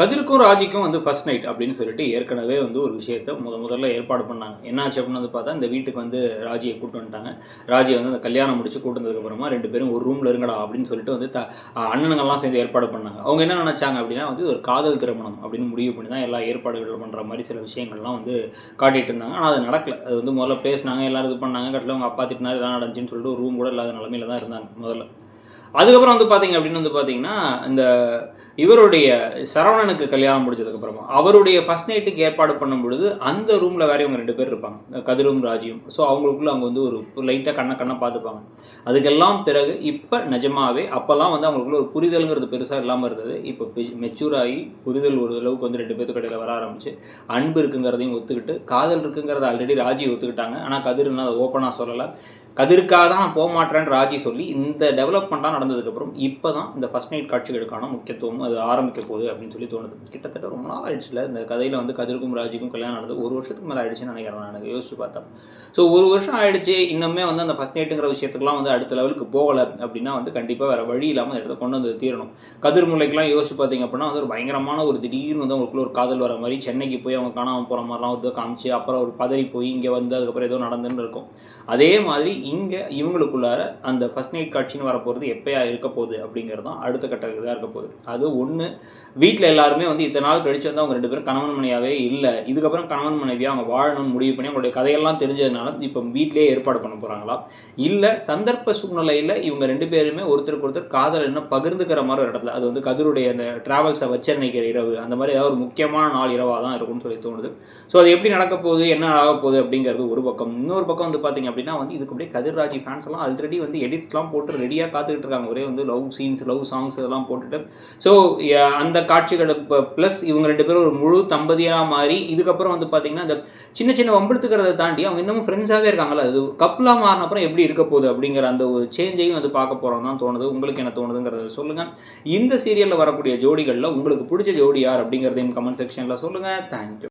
கதிருக்கும் ராஜிக்கும் வந்து first night அப்படின்னு சொல்லிட்டு ஏற்கனவே வந்து ஒரு விஷயத்த முத முதல்ல ஏற்பாடு பண்ணாங்க. என்னாச்சு அப்படின்னு வந்து பார்த்தா இந்த வீட்டுக்கு வந்து ராஜியை கூட்டு வந்துட்டாங்க. ராஜியை வந்து அந்த கல்யாணம் முடிச்சு கூட்டு ரெண்டு பேரும் ஒரு ரூமில் இருங்கடா அப்படின்னு சொல்லிட்டு வந்து த அண்ணனுங்கள்லாம் சேர்ந்து ஏற்பாடு பண்ணாங்க. அவங்க என்ன நினச்சாங்க அப்படின்னா வந்து ஒரு காதல் திருமணம் அப்படின்னு முடிவு பண்ணி தான் எல்லா ஏற்பாடுகள் பண்ணுற மாதிரி சில விஷயங்கள்லாம் வந்து காட்டிகிட்டு இருந்தாங்க. ஆனால் அது நடக்கல. அது வந்து முதல்ல பேசினாங்க எல்லாரும் இது பண்ணாங்க. கட்டில் அவங்க அப்பா திட்டினார் இதெல்லாம் நடந்துச்சுன்னு சொல்லிட்டு ஒரு ரூம் கூட இல்லாத நிலமையில தான் இருந்தாங்க முதல்ல. அதுக்கப்புறம் வந்து பார்த்தீங்க அப்படின்னு வந்து பார்த்தீங்கன்னா இந்த இவருடைய சரவணனுக்கு கல்யாணம் முடிச்சதுக்கப்புறமா அவருடைய ஃபர்ஸ்ட் நைட்டுக்கு ஏற்பாடு பண்ணும் பொழுது அந்த ரூமில் வேற இவங்க ரெண்டு பேர் இருப்பாங்க. கதிரும் ராஜியும். ஸோ அவங்களுக்குள்ள அவங்க வந்து ஒரு லைட்டாக கண்ணை கண்ணை பார்த்துப்பாங்க. அதுக்கெல்லாம் பிறகு இப்போ நிஜமாவே அப்போல்லாம் வந்து அவங்களுக்குள்ள ஒரு புரிதலுங்கிறது பெருசாக இல்லாமல் இருந்தது. இப்போ மெச்சூர் ஆகி புரிதல் ஒரு அளவுக்கு வந்து ரெண்டு பேர்த்து கடையில் வர ஆரம்பிச்சு அன்பு இருக்குங்கிறதையும் ஒத்துக்கிட்டு காதல் இருக்குங்கிறத ஆல்ரெடி ராஜி ஒத்துக்கிட்டாங்க. ஆனால் கதிர்னு அதை ஓப்பனாக சொல்லலை. கதிர்க்காக தான் நான் போக மாட்டேன்னு ராஜி சொல்லி இந்த டெவலப்மெண்ட்டாக நடந்ததுக்கப்புறம் இப்போ தான் இந்த ஃபர்ஸ்ட் நைட் காட்சிகளுக்கான முக்கியத்துவம் அது ஆரம்பிக்க போகுது அப்படின்னு சொல்லி தோணுது. கிட்டத்தட்ட ரொம்ப நாள் ஆயிடுச்சுல இந்த கதையில் வந்து கதிர்க்கும் ராஜிக்கும் கல்யாணம் நடந்தது. ஒரு வருஷத்துக்கு மேலே ஆயிடுச்சுன்னு நினைக்கிறேன் நான் எனக்கு யோசிச்சு பார்த்தேன் ஸோ ஒரு வருஷம் ஆயிடுச்சு இன்னுமே வந்து அந்த ஃபர்ஸ்ட் நைட்டுங்கிற விஷயத்துக்குலாம் வந்து அடுத்த லெவலுக்கு போகலை அப்படின்னா வந்து கண்டிப்பாக வேறு வழி இல்லாமல் அந்த இடத்த கொண்டு வந்து தீரணும். கதிர்முலைக்கெலாம் யோசிச்சு பார்த்தீங்க அப்படின்னா வந்து ஒரு பயங்கரமான ஒரு திடீர்னு வந்து அவங்களுக்குள்ள ஒரு காதல் வர மாதிரி சென்னைக்கு போய் அவங்க காணாமல் போகிற மாதிரிலாம் வந்து காமிச்சு அப்புறம் ஒரு பதறி போய் இங்கே வந்து அதுக்கப்புறம் ஏதோ நடந்துன்னு இருக்கும். அதே மாதிரி இங்கே இவங்களுக்குள்ளார அந்த ஃபஸ்ட் நைட் காட்சின்னு வரப்போகிறது எப்பயா இருக்க போகுது அப்படிங்கிறது தான் அடுத்த கட்ட இதாக இருக்க போகுது. அது ஒன்று வீட்டில் எல்லாருமே வந்து இத்தனை நாள் கழிச்சு வந்து அவங்க ரெண்டு பேரும் கணவன் மனைவியாகவே இல்லை. இதுக்கப்புறம் கணவன் மனைவியாக அவங்க வாழணும்னு முடிவு பண்ணி அவங்களுடைய கதையெல்லாம் தெரிஞ்சதுனால இப்போ வீட்டிலேயே ஏற்பாடு பண்ண போகிறாங்களா இல்லை சந்தர்ப்ப சூழ்நிலையில் இவங்க ரெண்டு பேருமே ஒருத்தருக்கு ஒருத்தர் காதல் என்ன பகிர்ந்துக்கிற மாதிரி ஒரு இடத்துல அது வந்து கதிருடைய அந்த டிராவல்ஸை வச்சன்னைக்கிற இரவு அந்த மாதிரி ஏதாவது ஒரு முக்கியமான நாள் இரவாக தான் இருக்கும்னு சொல்லி தோணுது. ஸோ அது எப்படி நடக்க போகுது? என்ன ஆக போகுது? அப்படிங்கிறது ஒரு பக்கம். இன்னொரு பக்கம் வந்து பார்த்தீங்க அப்படின்னா வந்து இதுக்கு அப்படியே கதிர்ராஜி ஃபேன்ஸ் எல்லாம் ஆல்ரெடி வந்து எடிட்லாம் போட்டு ரெடியாக காத்துக்கிட்டு இருக்காங்க. ஒரே வந்து லவ் சீன்ஸ் லவ் சாங்ஸ் இதெல்லாம் போட்டுட்டு. ஸோ அந்த காட்சிகள் ப்ளஸ் இவங்க ரெண்டு பேரும் ஒரு முழு தம்பதியாக மாறி இதுக்கப்புறம் வந்து பார்த்தீங்கன்னா இந்த சின்ன சின்ன வம்பெடுத்துக்கிறத தாண்டி அவங்க இன்னமும் ஃப்ரெண்ட்ஸாகவே இருக்காங்களா அது கப்பலாக மாறின அப்புறம் எப்படி இருக்க போகுது அப்படிங்கிற அந்த ஒரு சேஞ்சையும் வந்து பார்க்க போகிறோம் தான் தோணுது. உங்களுக்கு என்ன தோணுதுங்கிறத சொல்லுங்கள் இந்த சீரியலில் வரக்கூடிய ஜோடிகளில் உங்களுக்கு பிடிச்ச ஜோடி யார் அப்படிங்கிறதையும் கமெண்ட் செக்ஷனில் சொல்லுங்கள் தேங்க்யூ